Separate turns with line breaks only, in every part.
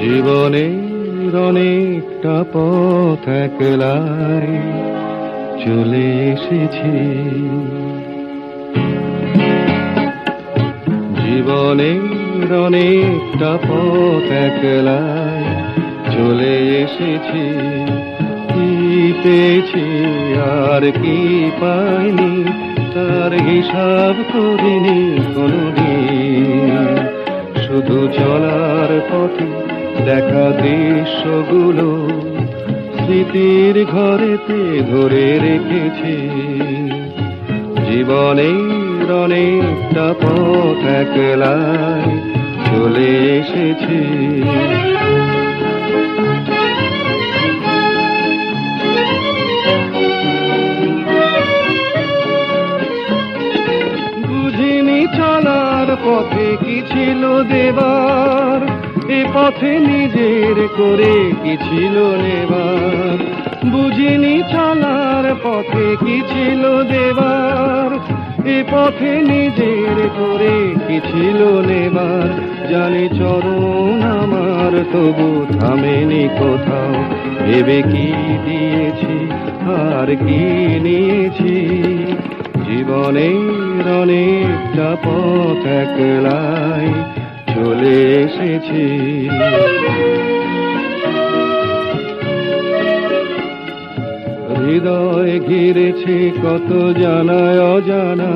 জীবনের অনেকটা পথ একলাই চলে এসেছি। জীবনের অনেকটা পথ একলাই চলে এসেছি। পেয়েছি আর কি পাইনি, তার হিসাব করিনি কোনদিন। শুধু চলার পথে দেখা দৃশ্যগুলো স্মৃতির ঘরেতে ধরে রেখেছে। জীবনের অনেকটা পথ একলায় চলে এসেছি। পথে কি ছিল দেবার? এ পথে নিজের করে কি ছিল নেবার? বুঝিনি চলার পথে কি ছিল দেবার? এ পথে নিজের করে কি ছিল নেবার? জানি চরণ আমার তবু থামেনি কোথাও। ভেবে কি দিয়েছি, আর কি নিয়েছি? জীবনের অনেকটা পথ একলাই চলে এসেছি। হৃদয় ঘিরেছে কত জানায় অজানা,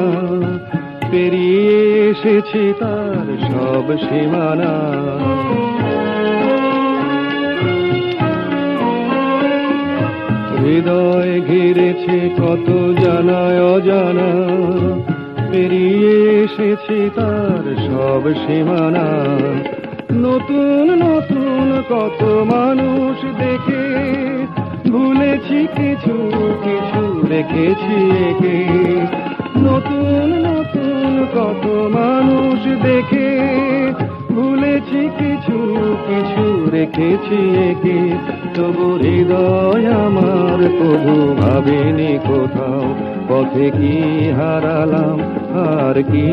পেরিয়ে এসেছি তার সব সীমানা। হৃদয় ঘিরেছে কত জানায় অজানা পেরিয়ে এসেছি তার সব সীমানা। নতুন নতুন কত মানুষ দেখে, ভুলেছি কিছু কিছু রেখেছি একে। নতুন নতুন কত মানুষ দেখে, ভুলেছি কিছু কিছু রেখেছি একে। তবু হৃদয় আমার তবু ভাবিনি কোথাও। পথে কি হারালাম, আর কি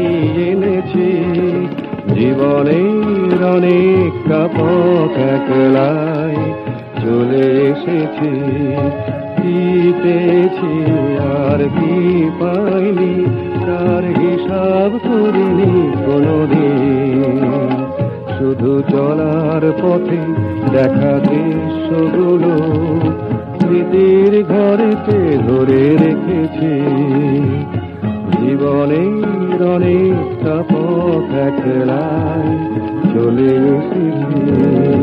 এনেছি? জীবনের অনেকটা পথ একলাই চলে এসেছি। কি পেয়েছি আর কি পাইনি, তার হিসাব করিনি দেখা দৃশ্যগুলো স্মৃতির ঘরেতে ধরে রেখেছে। জীবনের অনেকটা পথ একলাই চলে এসেছি।